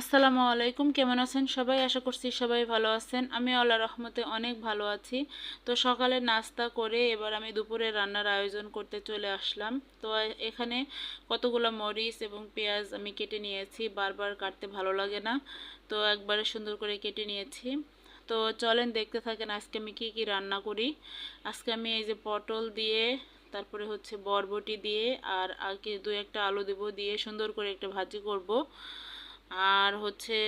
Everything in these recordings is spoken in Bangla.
আসসালামু আলাইকুম, কেমন আছেন সবাই? আশা করছি সবাই ভালো আছেন। আমি আল্লাহ রহমতে অনেক ভালো আছি। তো সকালে নাস্তা করে এবার আমি দুপুরে রান্নার আয়োজন করতে চলে আসলাম। তো এখানে কতগুলো মরিচ এবং পেঁয়াজ আমি কেটে নিয়েছি। বারবার কাটতে ভালো লাগে না। তো একবারে সুন্দর করে কেটে নিয়েছি। তো চলেন, দেখতে থাকেন আজকে আমি কী কী রান্না করি। আজকে আমি এই যে পটল দিয়ে, তারপরে হচ্ছে বরবটি দিয়ে, আর আগে দু একটা আলু দেবো দিয়ে সুন্দর করে একটা ভাজি করব। আর হচ্ছে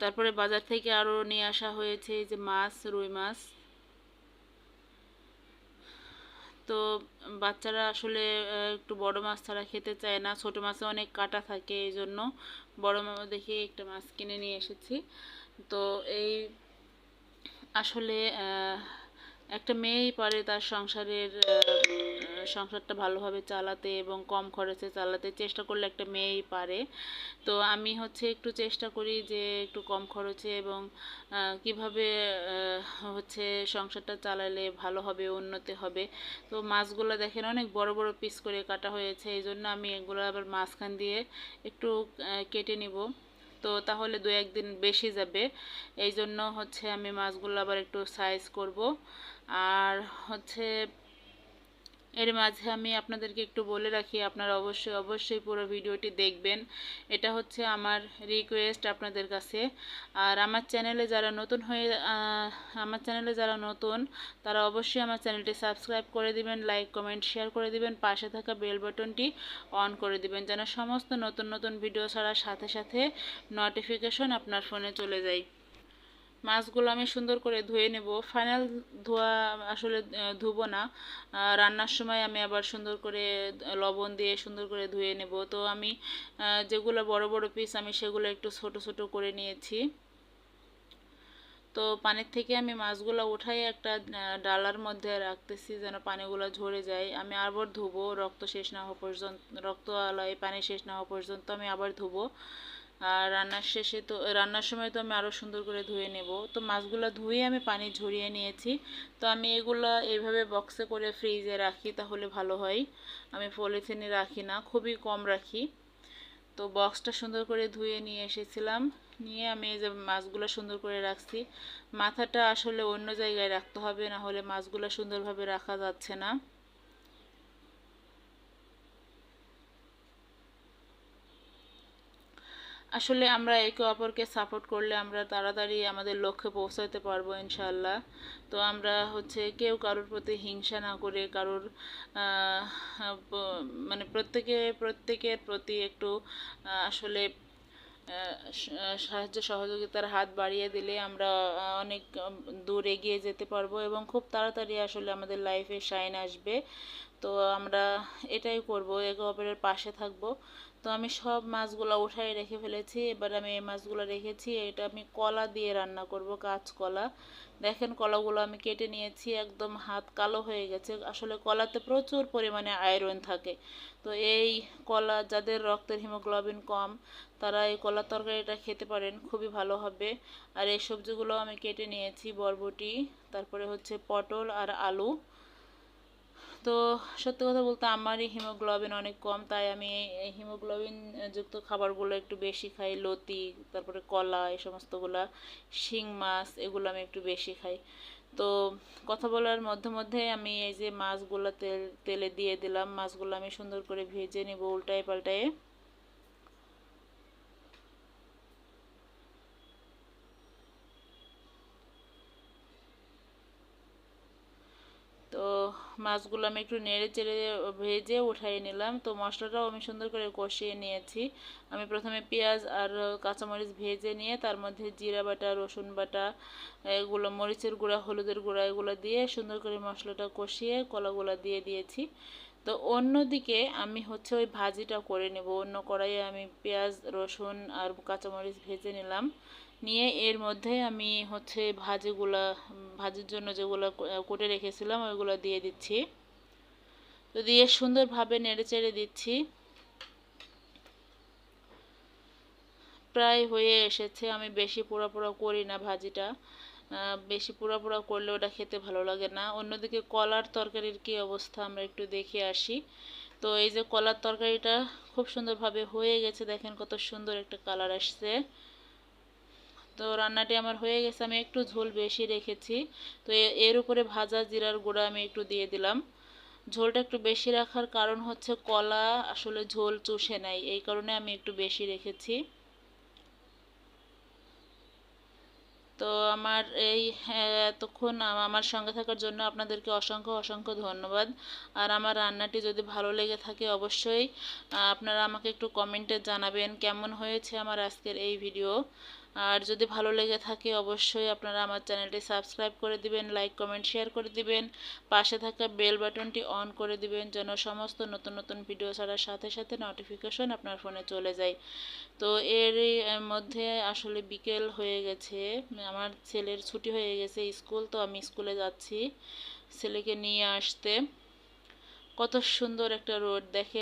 তারপরে বাজার থেকে আরও নিয়ে আসা হয়েছে যে মাছ, রুই মাছ। তো বাচ্চারা আসলে একটু বড় মাছ ছাড়া খেতে চায় না। ছোট মাছে অনেক কাটা থাকে এই জন্য। বড় মাছ দেখে একটা মাছ কিনে নিয়ে এসেছি। তো এই আসলে একটা মেয়েই পারে তার সংসারের সংসারটা ভালোভাবে চালাতে এবং কম খরচে চালাতে চেষ্টা করলে একটা মেয়েই পারে। তো আমি হচ্ছে একটু চেষ্টা করি যে একটু কম খরচে এবং কীভাবে হচ্ছে সংসারটা চালালে ভালো হবে, উন্নতি হবে। তো মাছগুলো দেখেন অনেক বড় বড় পিস করে কাটা হয়েছে এই জন্য আমি এগুলো আবার মাঝখান দিয়ে একটু কেটে নিব। তো তাহলে দু একদিন বেশি যাবে। এই জন্য হচ্ছে আমি মাছগুলো আবার একটু সাইজ করব। আর হচ্ছে এর মাঝে আমি আপনাদেরকে একটু বলে রাখি, আপনারা অবশ্যই অবশ্যই পুরো ভিডিওটি দেখবেন। এটা হচ্ছে আমার রিকোয়েস্ট আপনাদের কাছে। আর আমার চ্যানেলে যারা নতুন হয়ে আমার চ্যানেলে যারা নতুন, তারা অবশ্যই আমার চ্যানেলটি সাবস্ক্রাইব করে দিবেন লাইক কমেন্ট শেয়ার করে দিবেন, পাশে থাকা বেল বাটনটি অন করে দিবেন, যেন সমস্ত নতুন নতুন ভিডিও ছাড়ার সাথে সাথে নোটিফিকেশন আপনার ফোনে চলে যায়। মাছগুলো আমি সুন্দর করে ধুয়ে নেব। ফাইনাল ধোয়া আসলে ধুবো না। রান্নার সময় আমি আবার সুন্দর করে লবণ দিয়ে সুন্দর করে ধুয়ে নেব। তো আমি যেগুলো বড় বড় পিস আমি সেগুলো একটু ছোট ছোট করে নিয়েছি। তো পানির থেকে আমি মাছগুলো উঠাই একটা ডালার মধ্যে রাখতেছি যেন পানিগুলো ঝরে যায়। আমি আবার ধুবো, রক্ত শেষ না হওয়া পর্যন্ত রক্ত আলায় পানি শেষ না হওয়া পর্যন্ত আমি আবার ধুবো। আর রান্নার শেষে তো, রান্নার সময় তো আমি আরও সুন্দর করে ধুয়ে নেব। তো মাছগুলো ধুয়ে আমি পানি ঝরিয়ে নিয়েছি। তো আমি এগুলো এইভাবে বক্সে করে ফ্রিজে রাখি তাহলে ভালো হয়। আমি পলিথিনে রাখি না, খুবই কম রাখি। তো বক্সটা সুন্দর করে ধুয়ে নিয়ে এসেছিলাম। নিয়ে আমি এই যে মাছগুলো সুন্দর করে রাখছি। মাথাটা আসলে অন্য জায়গায় রাখতে হবে না হলে মাছগুলো সুন্দরভাবে রাখা যাচ্ছে না। আসলে আমরা একে অপরকে সাপোর্ট করলে আমরা তাড়াতাড়ি আমাদের লক্ষ্যে পৌঁছাতে পারব ইনশাল্লাহ তো আমরা হচ্ছে কেউ কারোর প্রতি হিংসা না করে কারোর মানে প্রত্যেকে, প্রত্যেকের প্রতি একটু আসলে সাহায্য সহযোগিতার হাত বাড়িয়ে দিলে আমরা অনেক দূর এগিয়ে যেতে পারব এবং খুব তাড়াতাড়ি আসলে আমাদের লাইফে শাইন আসবে। তো আমরা এটাই করব, একে অপরের পাশে থাকব। তো আমি সব মাছগুলো উঠাই রেখে ফেলেছি, এবার আমি এই মাছগুলো রেখেছি, এটা আমি কলা দিয়ে রান্না করব, কাঁচকলা। দেখেন কলাগুলো আমি কেটে নিয়েছি, একদম হাত কালো হয়ে গেছে। আসলে কলাতে প্রচুর পরিমাণে আয়রন থাকে। তো এই কলা, যাদের রক্তের হিমোগ্লোবিন কম, তারা এই কলা তরকারিটা খেতে পারেন, খুবই ভালো হবে। আর এই সবজিগুলো আমি কেটে নিয়েছি, বরবটি, তারপরে হচ্ছে পটল আর আলু। তো সত্যি কথা বলতে আমারই হিমোগ্লোবিন অনেক কম, তাই আমি এই হিমোগ্লোবিন যুক্ত খাবারগুলো একটু বেশি খাই, লতি, তারপরে কলা, এই সমস্তগুলা, শিং মাছ, এগুলো আমি একটু বেশি খাই। তো কথা বলার মধ্যে মধ্যে আমি এই যে মাছগুলো তেল, তেলে দিয়ে দিলাম, মাছগুলো আমি সুন্দর করে ভেজে নেব উল্টায় পাল্টায়। তো মাছগুলো আমি একটু নেড়ে চেড়ে ভেজে উঠাই নিলাম। তো মশলাটাও আমি সুন্দর করে কষিয়ে নিয়েছি। আমি প্রথমে পেঁয়াজ আর কাঁচামরিচ ভেজে নিয়ে তার মধ্যে জিরা বাটা, রসুন বাটা, এগুলো মরিচের গুঁড়া, হলুদের গুঁড়া এগুলো দিয়ে সুন্দর করে মশলাটা কষিয়ে কলাগুলো দিয়ে দিয়েছি। তো অন্যদিকে আমি হচ্ছে ওই ভাজিটা করে নেব। অন্য কড়াইয়ে আমি পেঁয়াজ, রসুন আর কাঁচামরিচ ভেজে নিলাম। নিয়ে এর মধ্যে আমি হচ্ছে ভাজিগুলা ভাজির জন্য যেগুলো কুটে রেখেছিলাম ওইগুলো দিয়ে দিচ্ছি। তো দিয়ে সুন্দরভাবে নেড়ে চেড়ে দিচ্ছি। প্রায় হয়ে এসেছে, আমি বেশি পোড়া পোড়া করি না ভাজিটা। বেশি পোড়া পোড়া করলে ওটা খেতে ভালো লাগে না। অন্যদিকে কলার তরকারির কি অবস্থা আমরা একটু দেখে আসি। তো এই যে কলার তরকারিটা খুব সুন্দরভাবে হয়ে গেছে, দেখেন কত সুন্দর একটা কালার আসছে। তো রান্নাটি আমার হয়ে গেছে, আমি একটু ঝোল বেশি রেখেছি। তো এর উপরে ভাজা জিরার গুঁড়া আমি একটু দিয়ে দিলাম। ঝোলটা একটু বেশি রাখার কারণ হচ্ছে কলা আসলে ঝোল চুষে নেয়, এই কারণে আমি একটু বেশি রেখেছি। তো আমার এই এতক্ষণ আমার সঙ্গে থাকার জন্য আপনাদেরকে অসংখ্য অসংখ্য ধন্যবাদ। আর আমার রান্নাটি যদি ভালো লেগে থাকে অবশ্যই আপনারা আমাকে একটু কমেন্টে জানাবেন কেমন হয়েছে আমার আজকের এই ভিডিও। আর যদি ভালো লেগে থাকে অবশ্যই আপনারা আমার চ্যানেলটি সাবস্ক্রাইব করে দিবেন, লাইক, কমেন্ট, শেয়ার করে দিবেন, পাশে থাকা বেল বাটনটি অন করে দিবেন যেন সমস্ত নতুন নতুন ভিডিও ছাড়ার সাথে সাথে নোটিফিকেশন আপনার ফোনে চলে যায়। তো এর মধ্যে আসলে বিকেল হয়ে গেছে, আমার ছেলের ছুটি হয়ে গেছে স্কুল, তো আমি স্কুলে যাচ্ছি ছেলেকে নিয়ে আসতে। কত সুন্দর একটা রোড দেখে